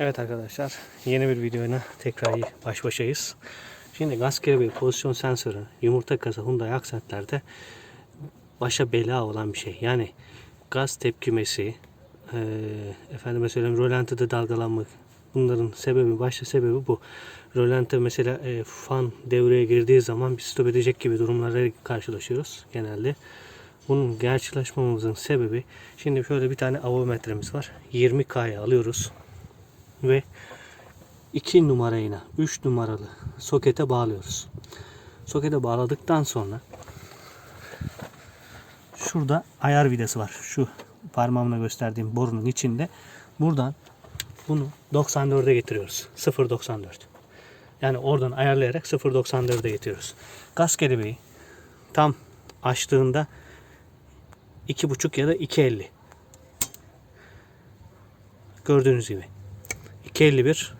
Evet arkadaşlar yeni bir videoyla tekrar baş başayız. Şimdi gaz kelebeği pozisyon sensörü yumurta kasa Hyundai aksentlerde başa bela olan bir şey. Yani gaz tepkimesi, eee efendime söyleyeyim rölantide dalgalanma bunların sebebi başta sebebi bu. Rölante mesela e, fan devreye girdiği zaman bir stop edecek gibi durumlarla karşılaşıyoruz genelde. Bunun gerçekleşmemizin sebebi şimdi şöyle bir tane avometremiz var. 20K'ya alıyoruz ve 2 numarayla 3 numaralı sokete bağlıyoruz. Sokete bağladıktan sonra şurada ayar vidası var. Şu parmağımla gösterdiğim borunun içinde. Buradan bunu 94'e getiriyoruz. 0.94. Yani oradan ayarlayarak 0.94'e getiriyoruz. Gaz kelebeği tam açtığında 2.5 ya da 2.50. Gördüğünüz gibi. 251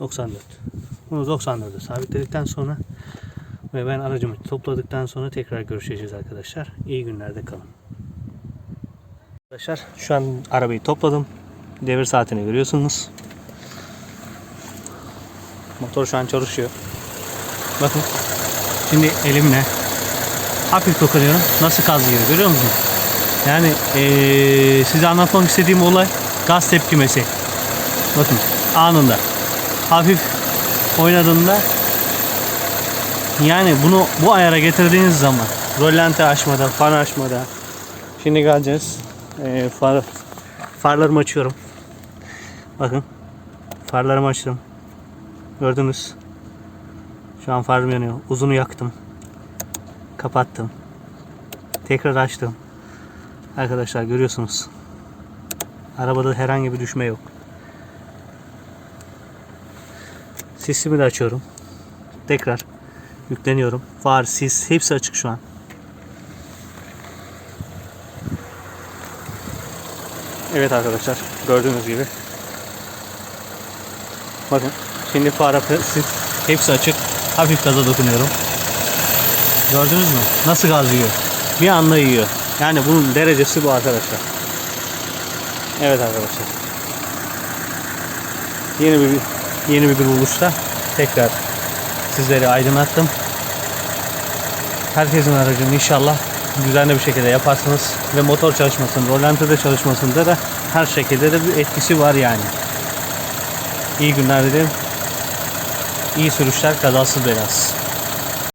94. Bunu 94'e sabitledikten sonra ve ben aracımı topladıktan sonra tekrar görüşeceğiz arkadaşlar. İyi günlerde kalın. Arkadaşlar şu an arabayı topladım. Devir saatini görüyorsunuz. Motor şu an çalışıyor. Bakın. Şimdi elimle hafif dokunuyorum. Nasıl kazıyor görüyor musunuz? Yani eee, size anlatmak istediğim olay gaz tepkimesi. Bakın anında. Hafif oynadığında yani bunu bu ayara getirdiğiniz zaman rollante açmada, far açmada şimdi geleceğiz. Eee, far, farlarımı açıyorum. Bakın farlarımı açtım. Gördünüz. Şu an farım yanıyor. Uzunu yaktım. Kapattım. Tekrar açtım. Arkadaşlar görüyorsunuz. Arabada herhangi bir düşme yok. Sisimi de açıyorum. Tekrar yükleniyorum. Far, sis hepsi açık şu an. Evet arkadaşlar gördüğünüz gibi. Bakın şimdi far, sis hepsi açık. Hafif gaza dokunuyorum. Gördünüz mü? Nasıl gaz yiyor? Bir anda yiyor. Yani bunun derecesi bu arkadaşlar. Evet arkadaşlar. Yeni bir yeni bir buluşta tekrar sizleri aydınlattım. Herkesin aracını inşallah düzenli bir şekilde yaparsınız ve motor çalışmasında, rolantide çalışmasında da her şekilde de bir etkisi var yani. İyi günler dilerim. İyi sürüşler, kazasız belasız.